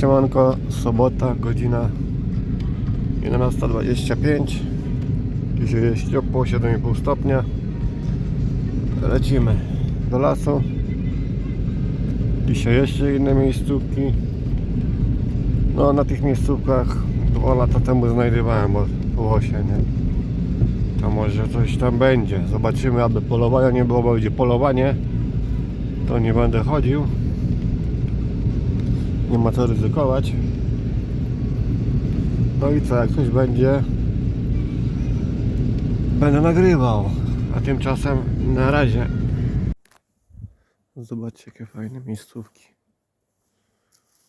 Siemanko, sobota, godzina 11.25 Dzisiaj jest ciepło, 7,5 stopnia. Lecimy do lasu. Dzisiaj jeszcze inne miejscówki. No na tych miejscówkach dwa lata temu znajdowałem bo było się, nie? To może coś tam będzie. Zobaczymy, aby polowania nie było, bo będzie polowanie To nie będę chodził nie ma co ryzykować. No i co, jak coś będzie, będę nagrywał. A tymczasem na razie. Zobaczcie, jakie fajne miejscówki.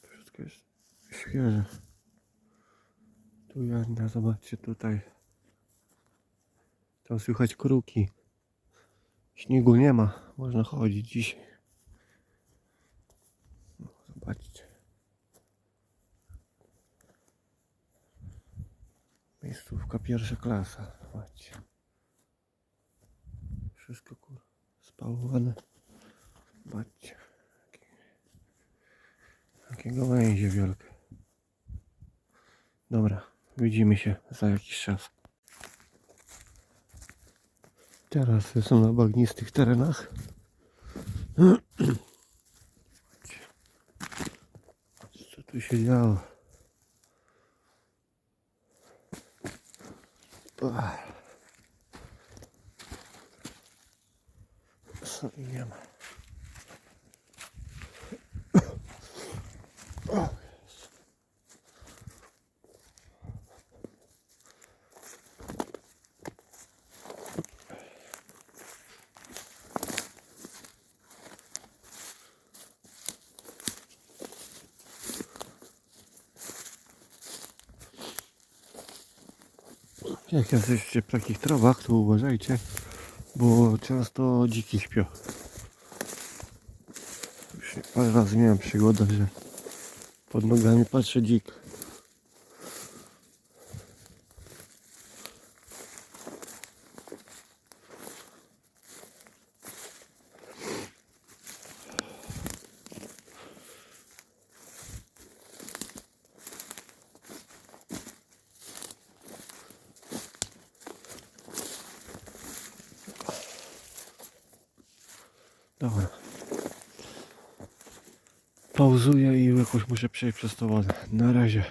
Wszystko jest świeże. Tu jedna, zobaczcie tutaj. Tam słychać kruki. Śniegu nie ma, można chodzić dzisiaj. Miejscówka pierwsza klasa. Zobaczcie. Wszystko kur... spałowane. Zobaczcie. Jakie gałęzie wielkie. Dobra, widzimy się za jakiś czas. Teraz jestem na bagnistych terenach. Co tu się działo? Ой. Сунем. Jak jesteście w takich trawach, to uważajcie, bo często dziki śpią. Już parę razy miałem przygodę, że pod nogami patrzę dzik. Dobra. Pauzuję i jakoś muszę przejść przez to wodę. Na razie.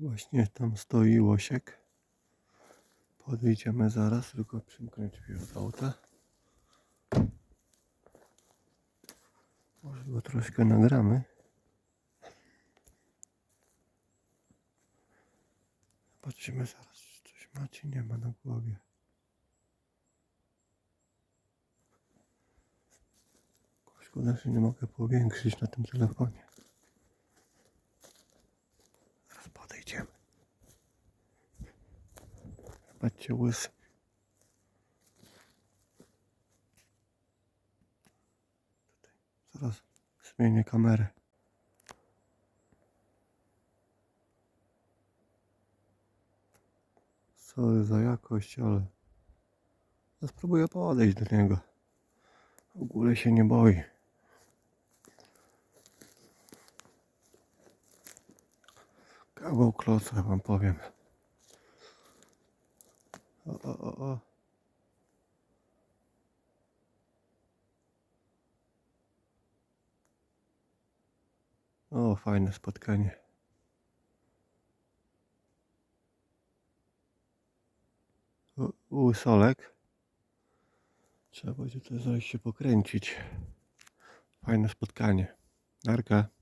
Właśnie tam stoi łosiek. Podjedziemy zaraz, tylko przymknąć drzwi od auta. Może go troszkę nagramy. Zobaczymy zaraz, czy coś Maci nie ma na głowie. Szkoda, że nie mogę powiększyć na tym telefonie. Zaraz podejdziemy. Zobaczcie łysy. Tutaj. Zaraz zmienię kamerę. Sorry za jakość, ale ja spróbuję podejść do niego. W ogóle się nie boi. Kawał kloca wam powiem. O, o, o, o. Fajne spotkanie. U- Łysolek. Trzeba będzie tutaj zaraz się pokręcić. Fajne spotkanie. Narka.